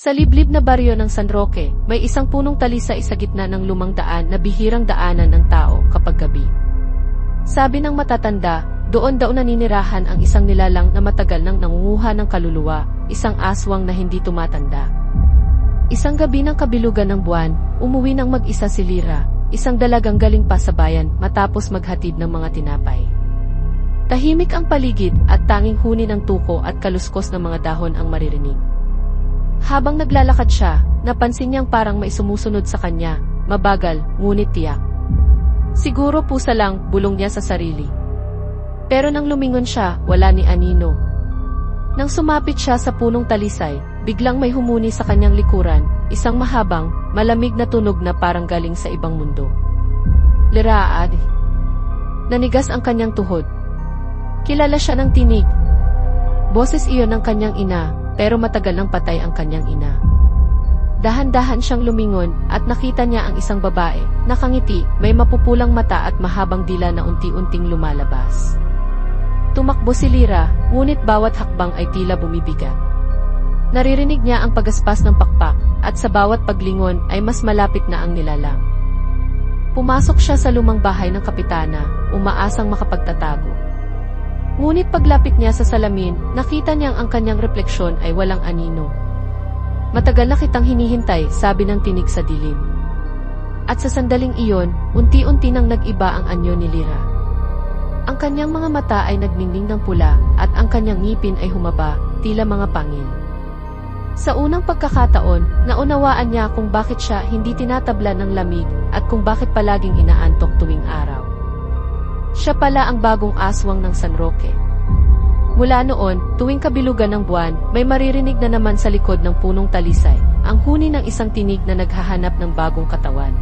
Sa liblib na baryo ng San Roque, may isang punong talisay sa gitna ng lumang daan na bihirang daanan ng tao kapag gabi. Sabi ng matatanda, doon daw naninirahan ang isang nilalang na matagal nang nangunguha ng kaluluwa, isang aswang na hindi tumatanda. Isang gabi ng kabilugan ng buwan, umuwi ng mag-isa si Lira, isang dalagang galing pa sa bayan matapos maghatid ng mga tinapay. Tahimik ang paligid at tanging huni ng tuko at kaluskos ng mga dahon ang maririnig. Habang naglalakad siya, napansin niyang parang may sumusunod sa kanya, mabagal, ngunit tiyak. Siguro pusa lang, bulong niya sa sarili. Pero nang lumingon siya, wala ni Anino. Nang sumapit siya sa punong talisay, biglang may humuni sa kanyang likuran, isang mahabang, malamig na tunog na parang galing sa ibang mundo. Liraad. Nanigas ang kanyang tuhod. Kilala siya ng tinig. Boses iyon ng kanyang ina, pero matagal nang patay ang kanyang ina. Dahan-dahan siyang lumingon at nakita niya ang isang babae, nakangiti, may mapupulang mata at mahabang dila na unti-unting lumalabas. Tumakbo si Lira, ngunit bawat hakbang ay tila bumibigat. Naririnig niya ang pagaspas ng pakpak, at sa bawat paglingon ay mas malapit na ang nilalang. Pumasok siya sa lumang bahay ng kapitana, umaasang makapagtatago. Ngunit paglapit niya sa salamin, nakita niyang ang kanyang refleksyon ay walang anino. Matagal na kitang hinihintay, sabi ng tinig sa dilim. At sa sandaling iyon, unti-unti nang nag-iba ang anyo ni Lira. Ang kanyang mga mata ay nagmingning ng pula, at ang kanyang ngipin ay humaba, tila mga pangil. Sa unang pagkakataon, naunawaan niya kung bakit siya hindi tinatabla ng lamig, at kung bakit palaging inaantok tuwing araw. Siya pala ang bagong aswang ng San Roque. Mula noon, tuwing kabilugan ng buwan, may maririnig na naman sa likod ng punong talisay, ang huni ng isang tinig na naghahanap ng bagong katawan.